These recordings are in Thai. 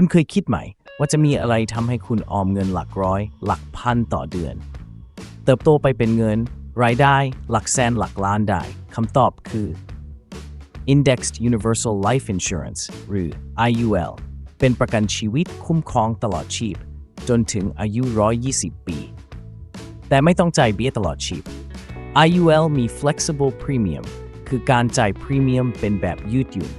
คุณเคยคิดไหม ว่าจะมีอะไรทำให้คุณออมเงินหลักร้อย หลักพันต่อเดือน เติบโตไปเป็นเงิน รายได้หลักแสนหลักล้านได้คำตอบคือ Indexed Universal Life Insurance หรือ IUL เป็นประกันชีวิตคุ้มครองตลอดชีพ จนถึงอายุ 120 ปี แต่ไม่ต้องจ่ายเบี้ยตลอดชีพ IUL มี flexible premium คือการจ่ายพรีเมียมเป็นแบบยืดหยุ่น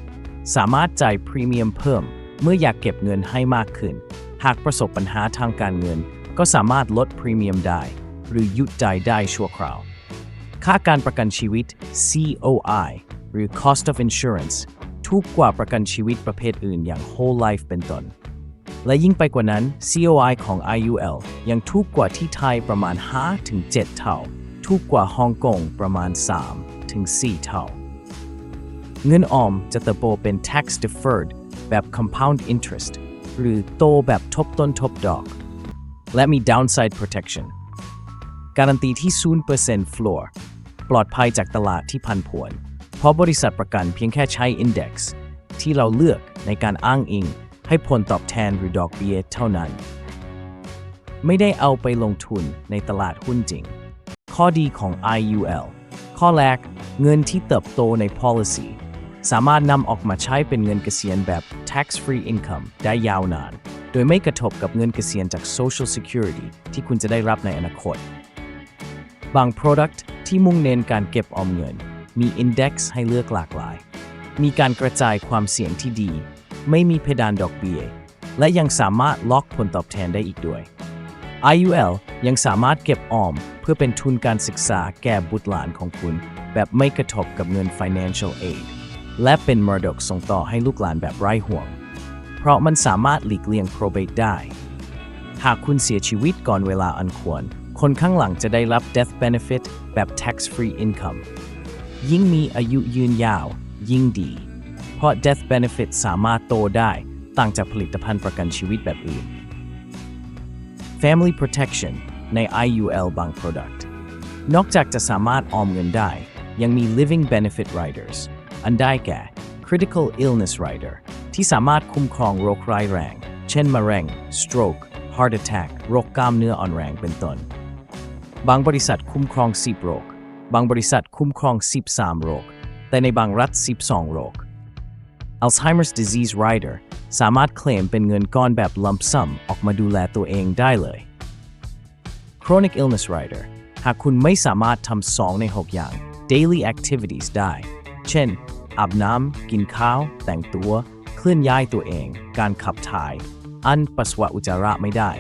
สามารถจ่ายพรีเมียมเพิ่ม เมื่ออยากเก็บเงินให้มากขึ้น หากประสบปัญหาทางการเงิน ก็สามารถลดพรีเมียมได้ หรือยุดจ่ายได้ชั่วคราว ค่าการประกันชีวิต COI หรือ Cost of Insurance ถูกกว่าประกันชีวิตประเภทอื่นอย่าง Whole Life เป็นต้น และยิ่งไปกว่านั้น COI ของ IUL ยังถูกกว่าที่ไทยประมาณ 5-7 เท่า ถูกกว่าฮ่องกงประมาณ 3-4 เท่า เงินออมจะเติบโตเป็น tax deferred แบบ compound interest หรือโตแบบทบต้นทบดอก และมี downside protection การันตีที่ 0% floor ปลอดภัยจากตลาดที่พันผวน เพราะบริษัทประกันเพียงแค่ใช้ index ที่เราเลือกในการอ้างอิง ให้ผลตอบแทนหรือดอกเบี้ยเท่านั้น ไม่ได้เอาไปลงทุนในตลาดหุ้นจริง ข้อดีของ IUL ข้อแรก เงินที่เติบโตใน policy สามารถนำออกมาใช้เป็นเงินเกษียณแบบ tax free income ได้ยาวนาน โดยไม่กระทบกับเงินเกษียณจาก social security ที่คุณจะได้รับในอนาคต บาง product ที่มุ่งเน้นการเก็บออมเงิน มี index ให้เลือกหลากหลาย มีการกระจายความเสี่ยงที่ดี ไม่มีเพดานดอกเบี้ย และยังสามารถล็อกผลตอบแทนได้อีกด้วย IUL ยังสามารถเก็บออมเพื่อเป็นทุนการศึกษาแก่บุตรหลานของคุณ แบบไม่กระทบกับเงิน financial aid และเป็นมรดกส่งต่อให้ลูกหลานแบบไร้ห่วง เพราะมันสามารถหลีกเลี่ยง probate ได้ หากคุณเสียชีวิตก่อนเวลาอันควร คนข้างหลังจะได้รับ death benefit แบบ tax free income ยิ่งมีอายุยืนยาว ยิ่งดี เพราะ death benefit สามารถโตได้ ต่างจากผลิตภัณฑ์ประกันชีวิตแบบอื่น Family Protection ใน IUL บาง Product นอกจากจะสามารถออมเงินได้ ยังมี Living Benefit Riders อันได้แก่ Critical Illness Rider ที่สามารถคุ้มครองโรคร้ายแรง เช่นมะเร็ง stroke heart attack โรคกล้ามเนื้ออ่อนแรงเป็นต้น บางบริษัทคุ้มครอง 10 โรค บางบริษัทคุ้มครอง 13 โรค แต่ในบางรัฐ 12 โรค Alzheimer's Disease Rider สามารถเคลมเป็นเงินก้อนแบบ lump sum ออกมาดูแลตัวเองได้เลย Chronic Illness Rider หากคุณไม่สามารถทำสองใน 6 อย่าง daily activities ได้ เช่น อาบน้ำ กินข้าว แต่งตัว เคลื่อนย้ายตัวเอง การขับถ่าย อันปัสสาวะอุจจาระไม่ได้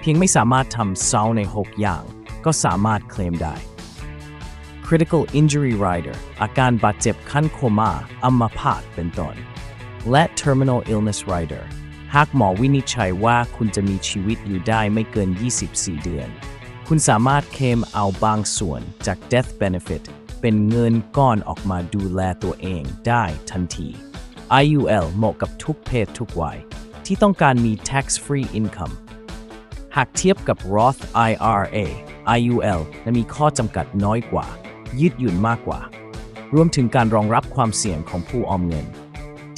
เพียงไม่สามารถทำสองใน 6 อย่าง ก็สามารถเคลมได้ Critical Injury Rider อาการบาดเจ็บขั้นโคม่าอัมพาตเป็นต้น และ Terminal Illness Rider หากหมอวินิจฉัยว่าคุณจะมีชีวิตอยู่ได้ไม่เกิน 24 เดือน คุณสามารถเคลมเอาบางส่วนจาก Death Benefit เป็นเงินก้อนออกมาดูแลตัวเองได้ทันที IUL เหมาะกับทุกเพศทุกวัย ที่ต้องการมี tax free income หากเทียบกับ Roth IRA IUL และมีข้อจำกัดน้อยกว่า ยืดหยุ่นมากกว่า รวมถึงการรองรับความเสี่ยงของผู้ออมเงิน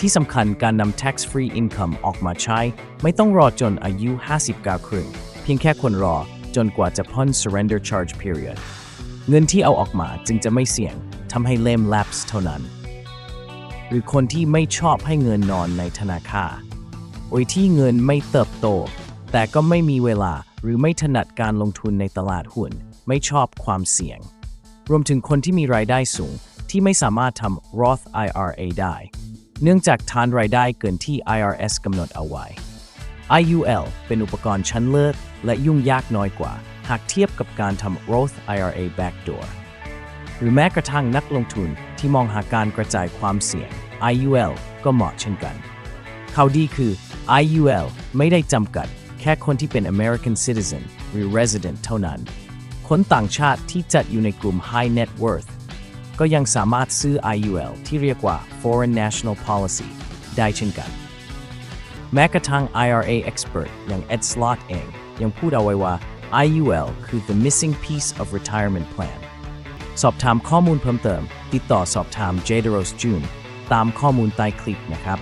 ที่สำคัญการนำ tax free income ออกมาใช้ ไม่ต้องรอจนอายุ 59ครึ่ง เพียงแค่คนรอจนกว่าจะพ้น surrender charge period เงินที่เอาออกมาจึงจะไม่เสี่ยงทำให้เล่ม lapse เท่านั้น หรือคนที่ไม่ชอบให้เงินนอนในธนาคารโดยที่เงินไม่เติบโต แต่ก็ไม่มีเวลาหรือไม่ถนัดการลงทุนในตลาดหุ้น ไม่ชอบความเสี่ยง รวมถึงคนที่มีรายได้สูงที่ไม่สามารถทำ Roth IRA ได้ เนื่องจากฐานรายได้เกินที่ IRS กำหนดเอาไว้ IUL เป็นอุปกรณ์ชั้นเลิศ และยุ่งยากน้อยกว่า หากเทียบกับการทำ Roth IRA backdoor หรือแม้กระทั่งนักลงทุนที่มองหาการกระจายความเสี่ยง IUL ก็เหมาะเช่นกันข่าวดีคือ IUL ไม่ได้จำกัดแค่คนที่เป็น American citizen หรือ resident เท่านั้น คนต่างชาติที่จัดอยู่ในกลุ่ม High Net Worth ก็ยังสามารถซื้อ IUL ที่เรียกว่า Foreign National Policy ได้เช่นกัน แม้กระทั่ง IRA expert อย่าง Ed Slott เอง ยังพูดเอาไว้ว่า IUL คือ the missing piece of retirement plan สอบถามข้อมูลเพิ่มเติม ติดต่อสอบถาม j d e r o s June ตามข้อมูลใต้คลิปนะครับ